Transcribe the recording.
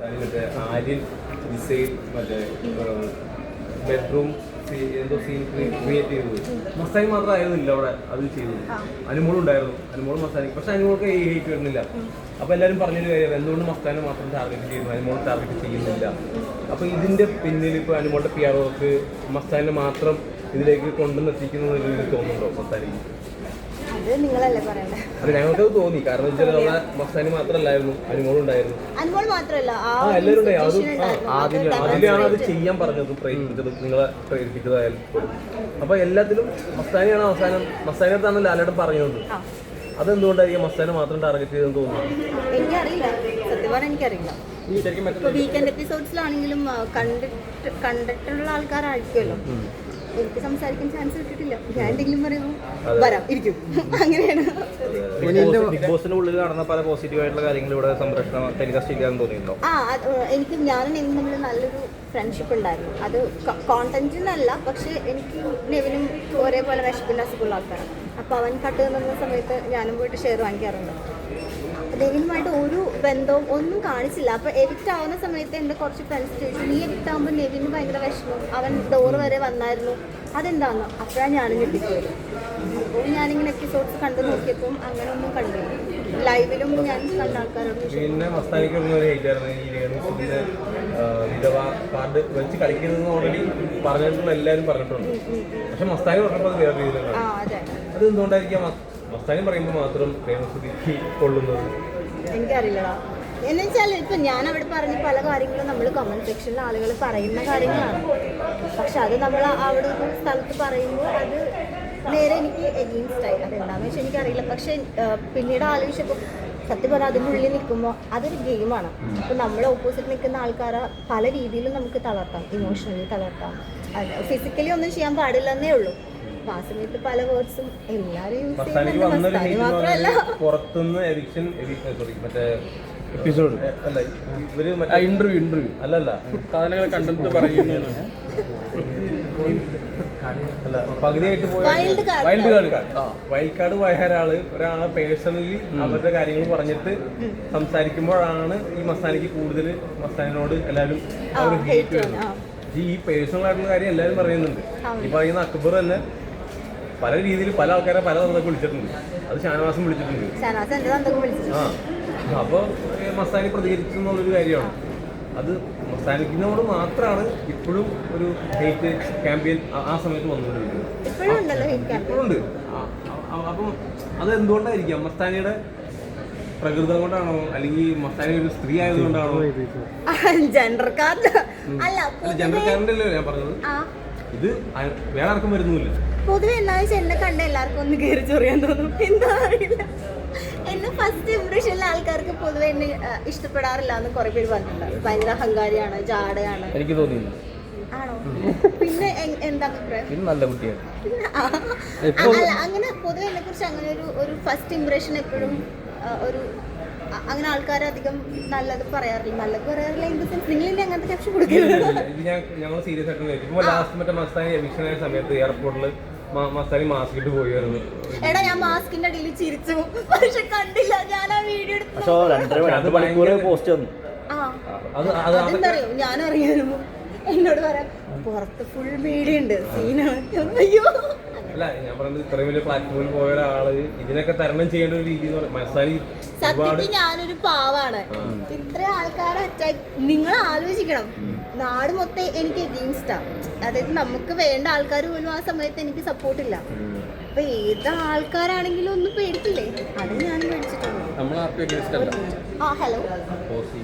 മറ്റേ ആര്യൻ മറ്റേ ബെഡ്റൂം എന്തോ സീൻ ക്രിയേറ്റ് ചെയ്തത്. മസ്താനി മാത്രം ആയിരുന്നില്ല അവിടെ അത് ചെയ്തത്. അനുമോളും ഉണ്ടായിരുന്നു. അനുമോളും മസ്താനി പക്ഷെ അനുമോൾക്ക് ഈ ഹേറ്റ് വരുന്നില്ല. അപ്പൊ എല്ലാരും പറഞ്ഞൊരു കാര്യം എന്തുകൊണ്ട് മസ്താനെ മാത്രം ടാർഗറ്റ് ചെയ്യുന്നു? അനുമോൾ ടാർഗറ്റ് ചെയ്യുന്നില്ല. അപ്പൊ ഇതിന്റെ പിന്നിൽ ഇപ്പൊ അനുമോളുടെ പി ആർ വർക്ക് മസ്താനെ മാത്രം ഇതിലേക്ക് കൊണ്ടുവന്ന് എത്തിക്കുന്നു തോന്നുന്നുണ്ടോ മസ്താനിക്ക് അത് നിങ്ങളല്ലേ പറയണ്ടേ അത് ഞങ്ങൾക്ക് തോന്നി. കാരണം വെച്ചാൽ അവിടെ മസ്താനി മാത്രമല്ലായിരുന്നു അനുമോളും ഉണ്ടായിരുന്നു. അനുമോൾ മാത്രമല്ല ആ എല്ലാവരും ഉണ്ടായിരുന്നു. അത് അതിലാണ് അത് ചെയ്യാൻ പറഞ്ഞത് പ്രേരിപ്പിച്ചത് നിങ്ങളെ പ്രേരിപ്പിച്ചതായാലും. അപ്പൊ എല്ലാത്തിലും മസ്താനിയാണ് അവസാനം. മസ്താനിയത്താണ് ലാലേട്ടൻ പറഞ്ഞത്. അതെന്തുകൊണ്ടായിരിക്കും മസ്താനെ ചെയ്തെന്ന് തോന്നുന്നു? എനിക്കറിയില്ല. സത്യം പറഞ്ഞാൽ എനിക്കറിയില്ല. വീക്കെൻഡ് എപ്പിസോഡ്സിലാണെങ്കിലും കണ്ടിട്ട് കണ്ടിട്ടുള്ള ആൾക്കാരായിരിക്കുമല്ലോ. എനിക്ക് സംസാരിക്കാൻ ചാൻസ് കിട്ടിയിട്ടില്ല ഞാൻ എന്തെങ്കിലും പറയുമ്പോൾ വരാം ഇരിക്കും. അങ്ങനെയാണ്. ഉള്ളിൽ നടന്ന പല പോസിറ്റീവ് ആയിട്ടുള്ള കാര്യങ്ങൾ ഇവിടെ സംരക്ഷണം ടെലികാസ്റ്റ് ചെയ്യാൻ തോന്നിയിട്ടുണ്ടോ? ആ എനിക്ക് ഞാനും നെവിനും തമ്മിൽ നല്ലൊരു ഫ്രണ്ട്ഷിപ്പ് ഉണ്ടായിരുന്നു. അത് കോണ്ടന്റിനല്ല പക്ഷെ എനിക്ക് നെവിനും ഒരേപോലെ വിശപ്പിന്റെ അസുഖമുള്ള ആൾക്കാരാണ്. അപ്പോൾ അവൻ കട്ട് നിന്ന സമയത്ത് ഞാനും പോയിട്ട് ഷെയർ വാങ്ങിക്കാറുണ്ട്. നെവിനുമായിട്ട് ഒരു ബന്ധവും ഒന്നും കാണിച്ചില്ല. അപ്പോൾ എവിക്റ്റ് ആവുന്ന സമയത്ത് എന്റെ കുറച്ച് ഫ്രണ്ട്സ് ചോദിച്ചു നീ എവിക്റ്റ് ആകുമ്പോൾ നെവിന് ഭയങ്കര വിഷമം. അവൻ ഡോറ് വരെ വന്നായിരുന്നു. അതെന്താന്ന്? അപ്പോഴാണ് ഞാനും ഞെട്ടിപ്പോയത് അപ്പോൾ ഞാനിങ്ങനെ എപ്പിസോഡ്സ് കണ്ടു നോക്കിയപ്പോൾ അങ്ങനെ ഒന്നും കണ്ടില്ല ലൈവിലും ഞാൻ കണ്ട ആൾക്കാരോട്. പിന്നെ മസ്താനിക്കൊന്നും ഒരു ഹേറ്റ് ആയിരുന്നു. ഈ രേണുസിന്റെ വിധവ കാർഡ് വെച്ച് കളിക്കുന്നത് ഓൾറെഡി പറഞ്ഞിട്ടുള്ള എല്ലാവരും പറഞ്ഞിട്ടുണ്ട്. പക്ഷെ മസ്താനി പറഞ്ഞപ്പോൾ അത് വേറെ രീതിയിലാണ്. അതെ. എന്തുകൊണ്ടായിരിക്കാം മസ്താനി പറയുമ്പോൾ മാത്രം രേണുസുദിക്ക് കൊള്ളുന്നത്. എനിക്കറിയില്ലടാ. എന്ന് വെച്ചാൽ ഇപ്പൊ ഞാൻ അവിടെ പറഞ്ഞ പല കാര്യങ്ങളും നമ്മൾ കമന്റ് സെക്ഷനിൽ ആളുകൾ പറയുന്ന കാര്യങ്ങളാണ്. പക്ഷെ അത് നമ്മൾ അവിടെ ഒരു സ്ഥലത്ത് പറയുമ്പോൾ അത് നേരെ എനിക്ക് എഗെയിൻസ്റ്റ് ആയി. അതെന്താണെന്ന് വെച്ചാൽ എനിക്കറിയില്ല. പക്ഷെ പിന്നീട് ആലോചിച്ചപ്പോൾ സത്യം പറഞ്ഞാൽ അതിന്റെ ഉള്ളിൽ നിൽക്കുമ്പോൾ അതൊരു ഗെയിമാണ് അപ്പോൾ നമ്മൾ ഓപ്പോസിറ്റ് നിൽക്കുന്ന ആൾക്കാരെ പല രീതിയിലും നമുക്ക് തളർത്താം. ഇമോഷണലി തളർത്താം. ഫിസിക്കലി ഒന്നും ചെയ്യാൻ പാടില്ലെന്നേ ഉള്ളൂ. സമയത്ത് പല വേർഡ്സും എല്ലാവരും യൂസ് മസ്താനിക്ക് ചെയ്യുന്നുണ്ട് വന്നൊരു മസ്താനി ഹേറ്റ് എന്ന് മാത്രമല്ല. പറഞ്ഞാൽ പുറത്തുനിന്ന് എവിക്ഷൻ സോറി മറ്റേ എപ്പിസോഡ് അല്ല ഇവർ ഇന്റർവ്യൂ ഇന്റർവ്യൂ അല്ലല്ല. സാധനങ്ങൾ കണ്ടെന്ന് പറയുന്നു. അല്ല പകുതിയായിട്ട് പോയ wild card wild card wild card പോയ ഒരാൾ ഒരാളെ പേഴ്സണലി അവരുടെ കാര്യങ്ങൾ പറഞ്ഞിട്ട് സംസാരിക്കുമ്പോഴാണ് ഈ മസാനിക്ക് കൂടുതൽ മസാനോട് എല്ലാവരും ഹേറ്റ്. ഈ പേഴ്സണൽ ആയിട്ടുള്ള കാര്യം എല്ലാവരും പറയുന്നുണ്ട്. ഈ പറയുന്ന അക്ബർ തന്നെ പല രീതിയിൽ പല ആൾക്കാരെ പല തന്നൊക്കെ വിളിച്ചിട്ടുണ്ട്. അത് ഷാനവാസം വിളിച്ചിട്ടുണ്ട്. ആ. അപ്പോൾ മസ്താനി പ്രതികരിച്ചു എന്നുള്ളൊരു കാര്യമാണ്. അത് മസ്താനിക്കിനോട് മാത്രമാണ് ഇപ്പോഴും ഒരു ഹെയ്റ്റ് ക്യാമ്പയിൻ ആ സമയത്ത് വന്നുകൊണ്ടിരിക്കുന്നത്. ഇപ്പോഴുണ്ട് അപ്പം അത് എന്തുകൊണ്ടായിരിക്കാം? മസ്താനിയുടെ പ്രകൃതം കൊണ്ടാണോ? അല്ലെങ്കിൽ മസ്താനി ഒരു സ്ത്രീ ആയതുകൊണ്ടാണോ ആ, ജെൻഡർ അല്ല ഞാൻ പറഞ്ഞത്? ഇത് വേറെ ആർക്കും വരുന്നില്ല പൊതുവെ എല്ലാവരും എന്നെ കണ്ട എല്ലാവർക്കും ഒന്ന് കയറി ചൊറിയാൻ തോന്നും. എന്താ അറിയില്ല. എന്നെ ഫസ്റ്റ് ഇംപ്രഷനിലെ ആൾക്കാർക്ക് പൊതുവെ എന്നെ ഇഷ്ടപ്പെടാറില്ല എന്ന് കുറെ പേര് പറഞ്ഞിട്ടുണ്ട്. ഭയങ്കര അഹങ്കാരിയാണ് ജാടയാണ്. എനിക്ക് തോന്നിയില്ല. ആണോ? പിന്നെ എന്താ അഭിപ്രായം? നല്ല കുട്ടിയാണ്. അങ്ങനെ പൊതുവെ എന്നെ കുറിച്ച് അങ്ങനെ ഒരു ഒരു ഫസ്റ്റ് ഇംപ്രഷൻ എപ്പോഴും ഒരു അങ്ങനെ ആൾക്കാർ അധികം നല്ലത് പറയാറില്ല. നല്ലത് പറയാറില്ല ഇൻ ദ സെൻസ് നിങ്ങൾ ഇനി അങ്ങനത്തെ ക്യാപ്ഷൻ കൊടുക്കരുത്. ഇത് ഞാൻ ഞങ്ങൾ സീരിയസ് ആയിട്ട് ലാസ്റ്റ് മറ്റേ മസ്താനി സമയത്ത് എയർപോർട്ടിൽ പോയിരുന്നു എടാ ഞാൻ മാസ്കിന്റെ അടിയിൽ ചിരിച്ചു. പക്ഷെ കണ്ടില്ല ഞാൻ ആ വീഡിയോ എടുത്തു മണിക്കൂർ പോസ്റ്റ് വന്നു. ആ. അത് അത് അറിയോ ഞാൻ അറിയാനും എന്നോട് പറയാം പുറത്ത് ഫുൾ മീഡിയ ഉണ്ട് സീനാണ്. അയ്യോ. അല്ല ഞാൻ പറഞ്ഞത് ഇത്രയും വലിയ പ്ലാറ്റ്ഫോമിൽ പോയ ഒരാൾ ഇതിനൊക്കെ തരണം ചെയ്യേണ്ട ഒരു രീതി ഒരുപാട് സത്യത്തിൽ ഞാനൊരു പാവാണ്. ഇത്ര ആൾക്കാരെ അറ്റാക്ക് നിങ്ങൾ ആലോചിക്കണം. നാട് മൊത്തം എനിക്ക് എഗെയിൻസ്റ്റാ അതായത് നമുക്ക് വേണ്ട ആൾക്കാർ പോലും ആ സമയത്ത് എനിക്ക് സപ്പോർട്ടില്ല അപ്പൊ ഏത് ആൾക്കാരാണെങ്കിലും ഒന്നും പേടിക്കില്ലേ അത് ഞാൻ പേടിച്ചിട്ടുണ്ട് ആ ഹലോ പോസി